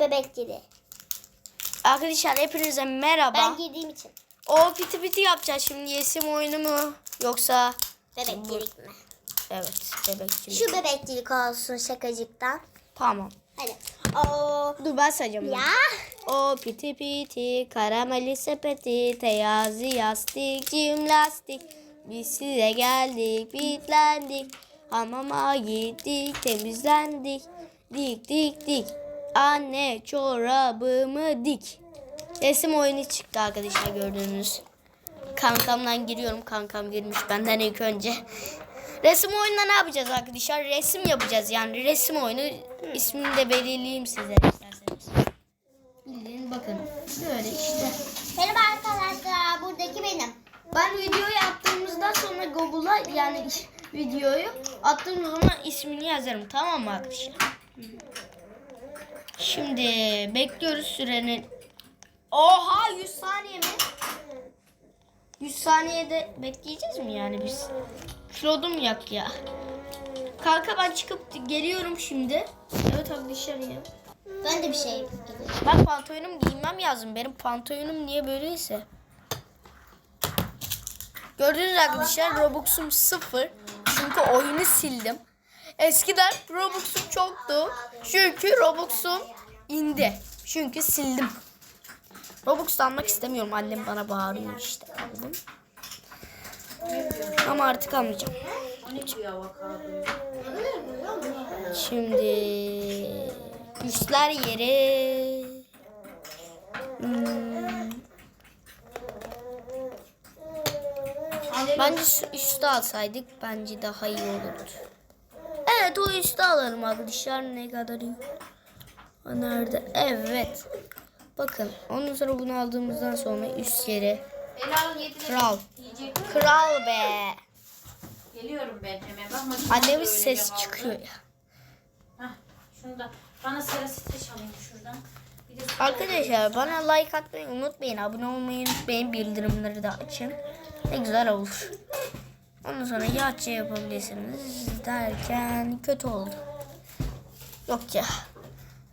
Bebek gibi. Arkadaşlar hepinize merhaba. Ben giydiğim için. O piti piti yapacağız şimdi yesim oyunu mu? Yoksa Bebekçilik mi? evet bebekçilik. Şu bebekçilik olsun şakacıktan. Tamam. Hadi. Oo. Dur ben sayacağım. Ya. O piti piti karameli sepeti teyazi yastık cimlastik. Biz size geldik bitlendik. Hamama gittik temizlendik. Dik dik dik. Anne çorabımı dik. Resim oyunu çıktı arkadaşlar gördüğünüz. Kankamdan giriyorum. Kankam girmiş benden ilk önce. Resim oyununda ne yapacağız arkadaşlar? Resim yapacağız yani resim oyunu. ismini de belirleyeyim size isterseniz. Bildiğin bakın. Böyle işte. Merhaba arkadaşlar. Buradaki benim. Ben videoyu attığımızdan sonra Google'a yani videoyu attığım zaman ismini yazarım tamam mı arkadaşlar? Şimdi bekliyoruz sürenin. Oha 100 saniye mi? 100 saniyede bekleyeceğiz mi yani biz? Kilodum yak ya. Kanka ben çıkıp geliyorum şimdi. Evet arkadaşlar ya. Ben de bir şey Ben pantolonum giymem lazım. Benim pantolonum niye böyleyse. Gördüğünüz arkadaşlar Robux'um sıfır. Çünkü oyunu sildim. Eskiden Robux'um çoktu. Çünkü Robux'um indi. Çünkü sildim. Robux almak istemiyorum. Annem bana bağırıyor işte. Aldım. Ama artık almayacağım. Şimdi üstler yere. Hmm. Bence şu üstü alsaydık bence daha iyi olurdu. Evet o üstü alalım arkadaşlar ne kadar iyi. O nerede? Evet. Bakın ondan sonra bunu aldığımızdan sonra üst yedi. Kral. Kral be. Geliyorum ben hemen. Bak makine Annemin böyle ses çıkıyor ya. Hah, şunu da. Bana sıra streç alayım şuradan. Arkadaşlar bana like atmayı unutmayın. Abone olmayı unutmayın. Bildirimleri de açın. Ne güzel olur. Ondan sonra yatça yapabilirsiniz derken kötü oldu. Yok ya.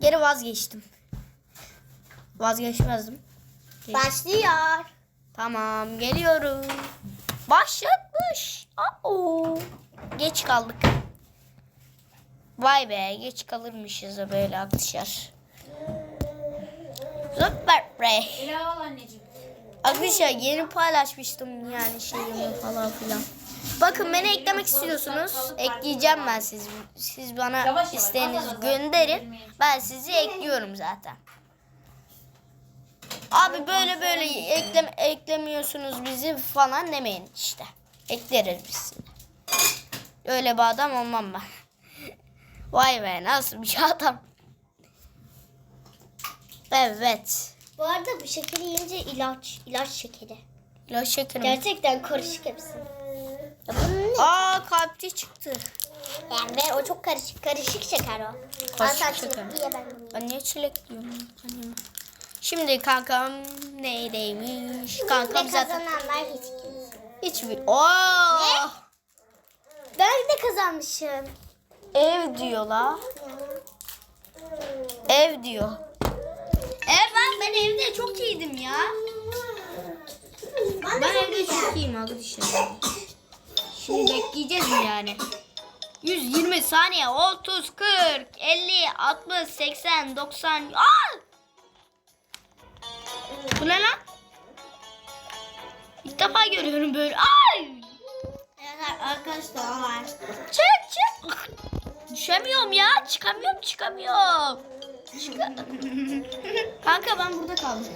Geri vazgeçtim. Vazgeçmezdim. Başlıyor. Tamam geliyorum. Başlatmış. Aa, geç kaldık. Vay be geç kalırmışız da böyle arkadaşlar. Süper be. Elal al anneciğim. Arkadaşlar yeni paylaşmıştım yani şeyimi falan filan. Bakın beni eklemek istiyorsunuz. Ekleyeceğim ben siz. Siz bana isteğinizi gönderin. Ben sizi ekliyorum zaten. Abi böyle böyle eklem eklemiyorsunuz bizi falan demeyin işte. Ekleriz biz sizi. Öyle bir adam olmam ben. Vay be nasıl bir adam. Evet. Bu arada bu şekeri yiyince ilaç. ilaç şekeri. İlaç şekerim. Gerçekten karışık hepsi. Bunun ne? Aa kalpti çıktı. Yani ve o çok karışık. Karışık şeker o. Karışık Al sen şeker. çilekli ye ben bunu. Ben niye çilek diyorum? Yemem. Şimdi kankam neydeymiş? Kankam Ve zaten kazananlar hiç kimse. hiçbir... Oo! Ben de kazanmışım. Ev diyor la. Ev diyor. Ev ben, ben evde çok iyiydim ya. Ben evde çok iyiyim arkadaşlar. Şimdi bekleyeceğiz mi yani? 120 saniye, 30, 40, 50, 60, 80, 90. Aa! Bu ne lan? İlk defa görüyorum böyle. Ay! Evet arkadaşlar var. Çık çık. Düşemiyorum ya. Çıkamıyorum çıkamıyorum. Çıka- Kanka ben burada kaldım.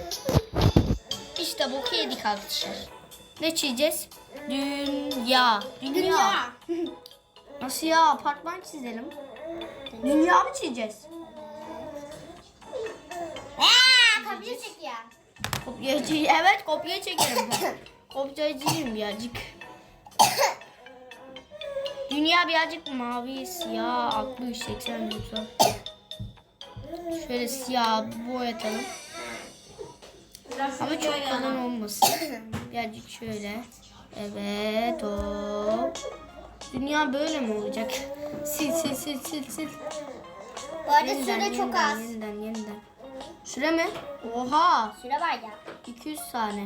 İşte boku yedik arkadaşlar. Ne çizeceğiz? Dünya. Dünya. Nasıl ya? Apartman çizelim. Dünya mı çizeceğiz? Aa, kapıyı çekiyor. Kopyacı. Evet kopya çekerim ben. Kopyacıyım birazcık. Dünya birazcık mavi, siyah, 60, 80, 90. Şöyle siyah boyatalım. Ama çok kalın olmasın. Birazcık şöyle. Evet hop. Dünya böyle mi olacak? Sil sil sil sil sil. Bu arada Yeniden, süre çok yeniden, az. Yeniden yeniden. Süre mi? Oha. Süre var ya. 200 tane.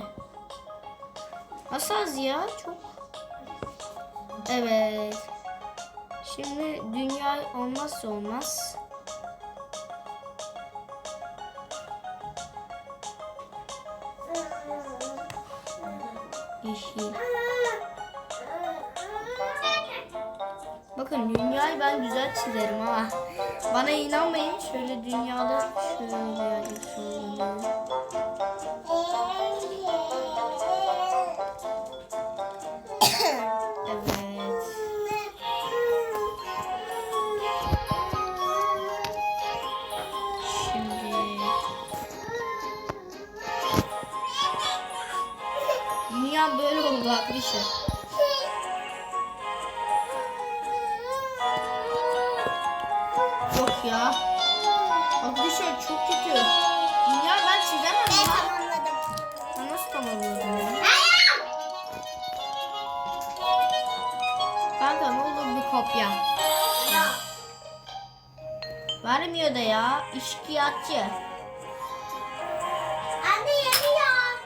Nasıl az ya? Çok. Evet. Şimdi dünya olmazsa olmaz. Yeşil. Bakın dünyayı ben güzel çizerim ha. Bana inanmayın. Şöyle dünyada şöyle şöyle. Evet. Da ya. İşkiyatçı. Anne yanıyor.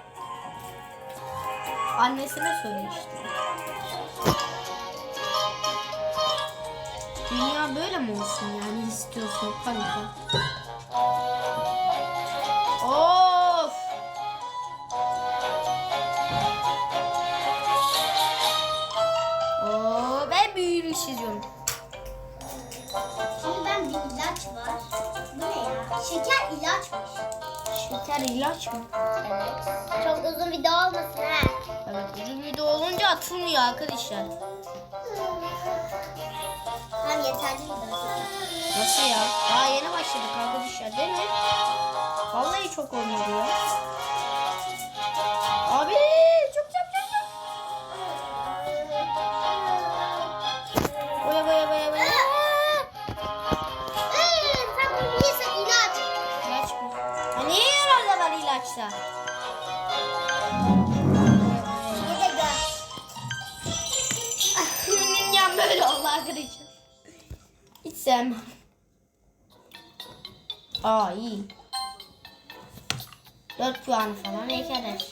Annesine söyle işte. Dünya böyle mi olsun yani istiyorsun kanka? İlaç mı? Evet. Çok uzun video olmasın ha. Evet uzun video olunca atılmıyor arkadaşlar. Hem yeterli video. Nasıl ya? Daha yeni başladık arkadaşlar değil mi? Vallahi çok olmadı ya. Sevmem. Aa iyi. 4 puan falan heykeller.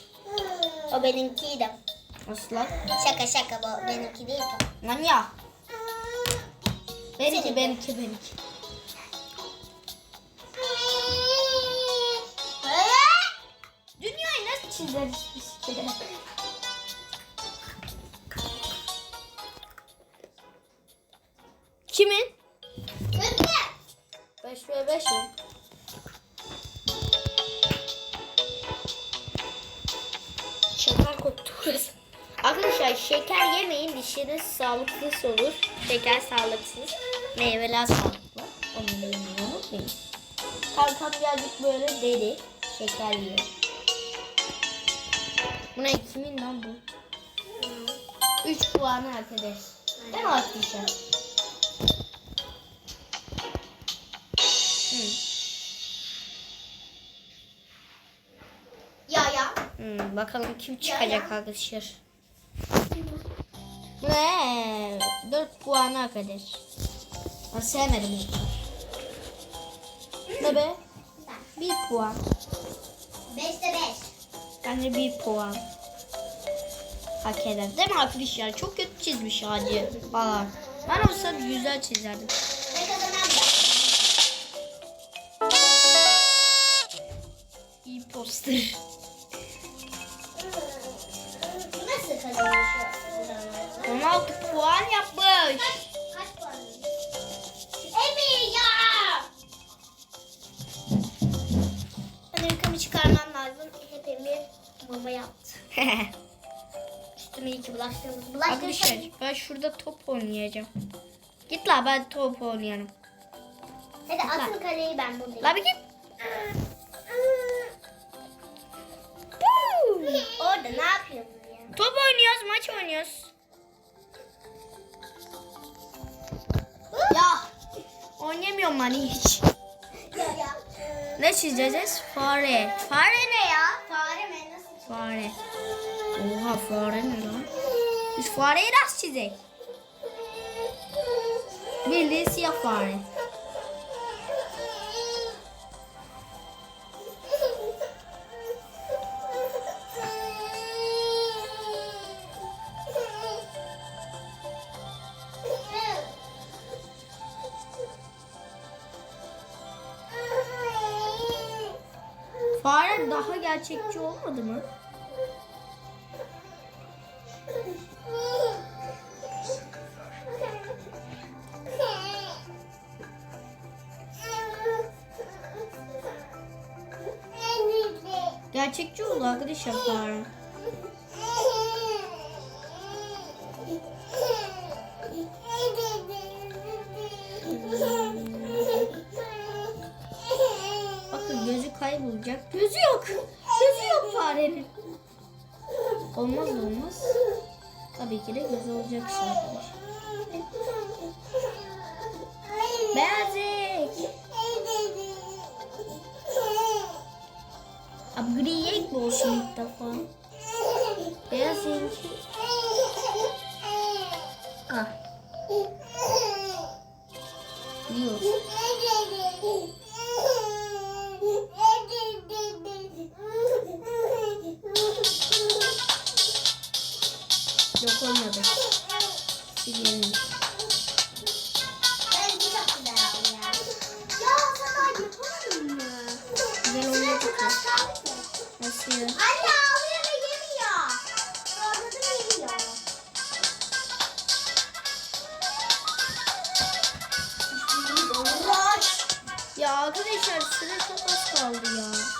O benimkiydi. Nasıl lan? Şaka şaka bu benimki değil bu. Manyak. Benimki Senin. benimki benimki. Dünyayı nasıl çizeriz biz ki? Kimin? 5 ve 5 mi? Şeker burası. Arkadaşlar şeker yemeyin dişiniz sağlıksız olur. Şeker sağlıksız. Meyveler sağlıklı. Onu yemeyi unutmayın. Kankam birazcık böyle deli. Şeker yiyor. Bu ne kimin lan bu? 3 puanı arkadaş. Değil mi Hmm, bakalım kim çıkacak arkadaşlar. Ne? 4 puan arkadaş. Ben sevmedim onu. Ne be? 1 puan. Beşte beş. Bence 1 puan. Hak eder. Değil mi arkadaşlar? Çok kötü çizmiş Hacı. Valla. Ben olsa güzel çizerdim. Ne kazanan ben. İyi poster. 16 puan yapmış. Kaç puan? Emir ya! Irkamı çıkarmam lazım. Hep Emir baba yaptı. Üstüme iyi ki bulaştığımız. Arkadaşlar Bulaştığımız. ben şurada top oynayacağım. Git la ben top oynayalım. Hadi atın kaleyi ben buradayım. La bir git. Orada ne yapıyorsun ya? Top oynuyoruz, maç oynuyoruz. Ya oynayamıyorum ben hiç. Ya ya. Ne çizeceğiz? Fare. Fare ne ya? Fare mi? Nasıl? Fare. Oha fare ne lan? Biz fareyi nasıl çizecek? Bildiğin siyah fare. Fare daha gerçekçi olmadı mı? Gerçekçi oldu arkadaşlar. Gözü kaybolacak. Gözü yok. Gözü yok farenin. Olmaz olmaz. Tabii ki de gözü olacak işte arkadaşlar. Bezik. Upgrade bu olsun ilk defa. Bezik. Ah. Yok. Olmadı. Silelim. Güzel olmadı ki. Nasıl? Anne ağlıyor ve yemiyor. Ya arkadaşlar süre çok az kaldı ya.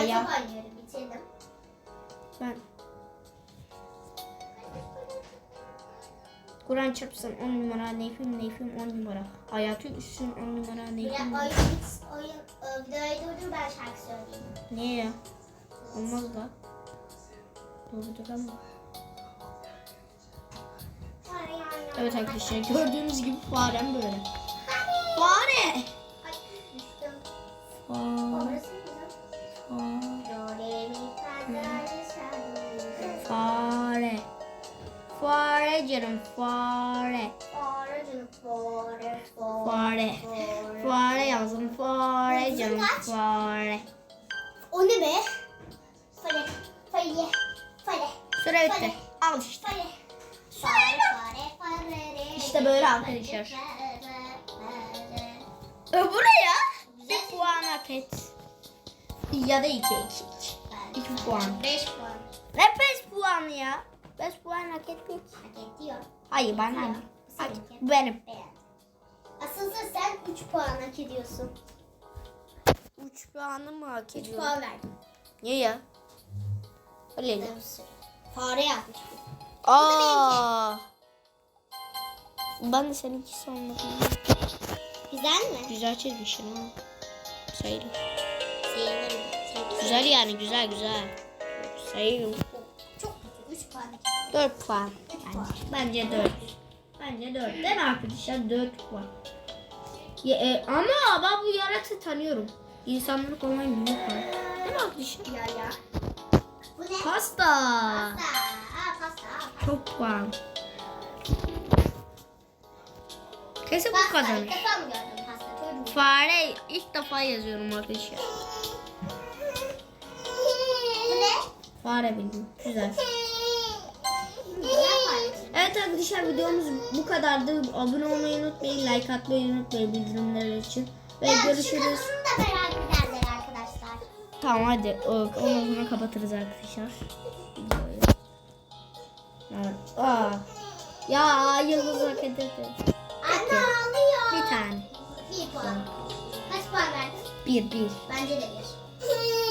Ben ya. çok oynuyorum bitirdim. Ben Kur'an çarpsın 10 numara Neyfim Neyfim 10 numara. Hayatı üstün 10 numara Neyfim. oyun bit, oyun e, videoyu durdur ben şarkı söyleyeyim. Niye ya? Olmaz da. Doğrudur ama. Evet arkadaşlar gördüğünüz gibi farem böyle. Fare. Ay? Fare. Fare canım fare. Fare canım, fare, fare, Fare. yazdım fare canım fare. O ne be? Fare, fare, fare, Süre bitti. Al işte. fare. Fare, fare. İşte böyle arkadaşlar. Fare, fare. Öbürü ya. Bir puan hak et. Ya da iki iki. iki. İki puan. Beş puan. Ne beş puan ya? Beş puan hak etmiyor ki. Hak ediyor. Hayır bana? Hak, Seninki. benim. Asılsa sen 3 puan hak ediyorsun. Üç puanı mı hak 3 ediyor? puan verdim. Niye ya? Öyle mi? Fare yapmış. Aa. Ben de seninkisi olmadı. Güzel mi? Güzel çizmişsin ha. Sayılır. Sevinirim. Güzel yani güzel güzel. Sayılır. Çok kötü. 3 puan. 4 puan. Bence. Bence 4. Bence 4. Değil mi arkadaşlar? 4 puan. Ya, e, ama ben bu yaratığı tanıyorum. İnsanlık olmayı büyük var. Değil mi arkadaşlar? Ya ya. Bu ne? Pasta. Pasta. Aa pasta. Çok puan. Kesin bu Pasta. kazanır. İlk defa mı gördün pasta? Fare ilk defa yazıyorum arkadaşlar. Bu ne? Fare bildim. Güzel. Evet arkadaşlar videomuz bu kadardı. Abone olmayı unutmayın. Like atmayı unutmayın bildirimler için. Ve Ya, görüşürüz. da merak ederler arkadaşlar. Tamam hadi. O- Onu buna kapatırız arkadaşlar. Aa. Ya yıldız hak etti. Anne ağlıyor. Bir tane. Bir puan. Kaç puan verdin? Bir bir. Bence de bir.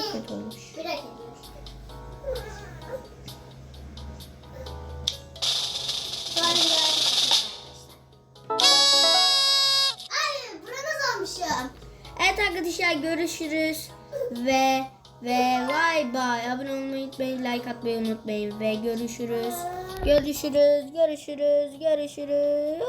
Çok kötü olmuş. Arkadaşlar görüşürüz. Ve ve bay bay. Abone olmayı unutmayın. Like atmayı unutmayın. Ve görüşürüz. Görüşürüz. Görüşürüz. Görüşürüz.